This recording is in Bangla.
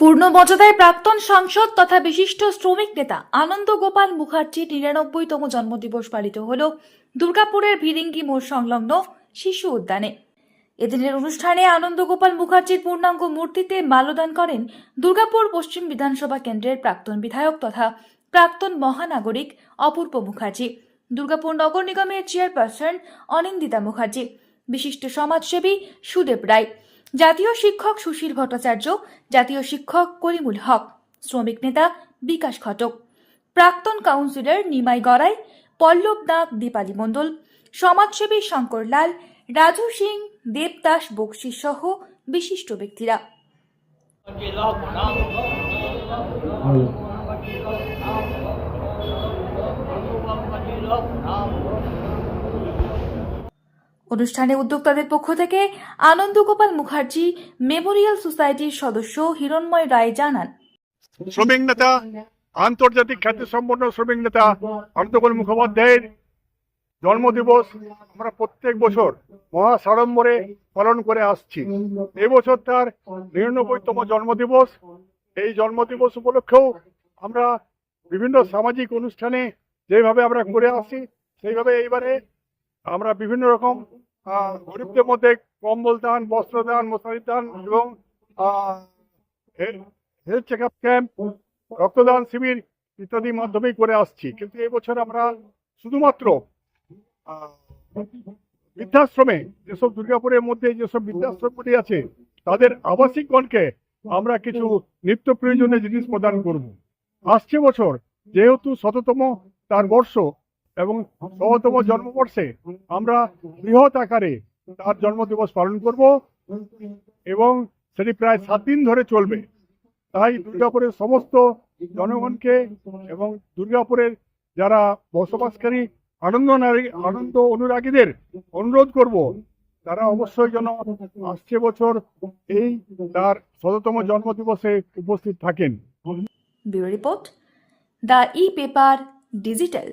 পূর্ণ মর্যাদায় প্রাক্তন সাংসদ তথা বিশিষ্ট শ্রমিক নেতা আনন্দ গোপাল মুখার্জির নিরানব্বইতম জন্মদিবস পালিত হল। দুর্গাপুরের ভিরিঙ্গি মোড় সংলগ্ন শিশু উদ্যানে। এদিনের অনুষ্ঠানে আনন্দ গোপাল মুখার্জির পূর্ণাঙ্গ মূর্তিতে মাল্যদান করেন দুর্গাপুর পশ্চিম বিধানসভা কেন্দ্রের প্রাক্তন বিধায়ক তথা প্রাক্তন মহানাগরিক অপূর্ব মুখার্জি, দুর্গাপুর নগর নিগমের চেয়ারপারসন অনিন্দিতা মুখার্জি, বিশিষ্ট সমাজসেবী সুদেব রায়। জাতীয় শিক্ষক সুশীল ভট্টাচার্য, জাতীয় শিক্ষক করিমুল হক, শ্রমিক নেতা বিকাশ ঘটক, প্রাক্তন কাউন্সিলর নিমাই গড়াই, পল্লব নাগ দীপালি মণ্ডল, সমাজসেবী শঙ্কর লাল, রাজু সিং, দেবদাস বক্সি সহ বিশিষ্ট ব্যক্তিরা। অনুষ্ঠানে উদ্যোক্তাদের পক্ষ থেকে আনন্দ গোপাল মুখার্জি, মেমোরিয়াল সোসাইটির সদস্য হিরণময় রায় জানান। শ্রমিক নেতা, আন্তর্জাতিক খ্যাতি সম্পন্ন শ্রমিক নেতা অন্তকল মুখোপাধ্যায়ের জন্মদিবস আমরা প্রত্যেক বছর মহা সাড়ম্বরে পালন করে আসছি। এবছর তার নিরানব্বইতম জন্মদিবস। এই জন্মদিবস উপলক্ষেও আমরা বিভিন্ন সামাজিক অনুষ্ঠানে যেভাবে আমরা করে আসছি সেইভাবে এইবারে আমরা বিভিন্ন রকম গরিবদের মধ্যে কম্বল দান, বস্ত্র দান, মশারি দান এবং হেলথ চেক আপ ক্যাম্প রক্তদান শিবির ইত্যাদি মাধ্যমেই করে আসছি। কিন্তু এবছর আমরা শুধুমাত্র বৃদ্ধাশ্রমে, যেসব দুর্গাপুরের মধ্যে যেসব বৃদ্ধাশ্রমগুলি আছে, তাদের আবাসিকগণকে আমরা কিছু নিত্য প্রয়োজনীয় জিনিস প্রদান করব। আসছে বছর যেহেতু শততম তার বর্ষ এবং শততম জন্মবর্ষে আমরা বৃহৎ আকারে তার জন্মদিবস পালন করব এবং সেটি প্রায় সাত দিন ধরে চলবে। তাই দুর্গাপুরের সমস্ত জনগণকে এবং দুর্গাপুরের যারা বসবাসকারী আনন্দ নারী- আনন্দ অনুরাগীদের অনুরোধ করব তারা অবশ্যই যেন আসছে বছর এই তার শততম জন্মদিবসে উপস্থিত থাকেন। Bureau report the E paper digital.